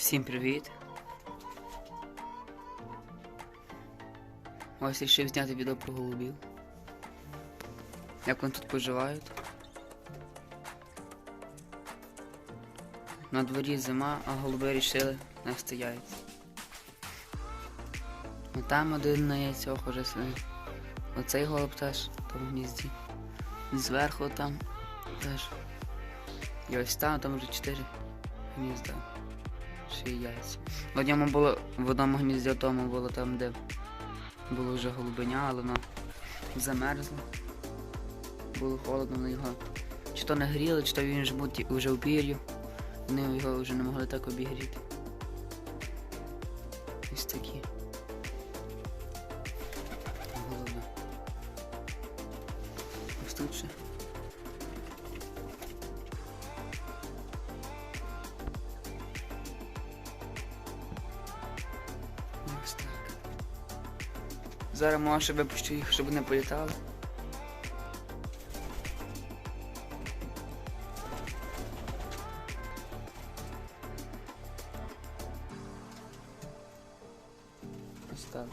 Всім привіт! Ось рішив зняти відео про голубів. Як вони тут поживають. На дворі зима, а голуби рішили не стоять. Ну там один на яйцях уже сидить. Оцей голуб теж в гнізді. Зверху там теж. І ось там, там вже чотири гнізда. Й яйця. В одному було в одному гнізді тому було там, де було вже голубеня, але воно замерзло. Було холодно, вони його чи то не гріли, чи то він ж був вже в пір'ю. Вони його вже не могли так обігріти. Ось такі. Голуби. Ось тут ще. Зараз може випущу їх, щоб не політали. Ось так.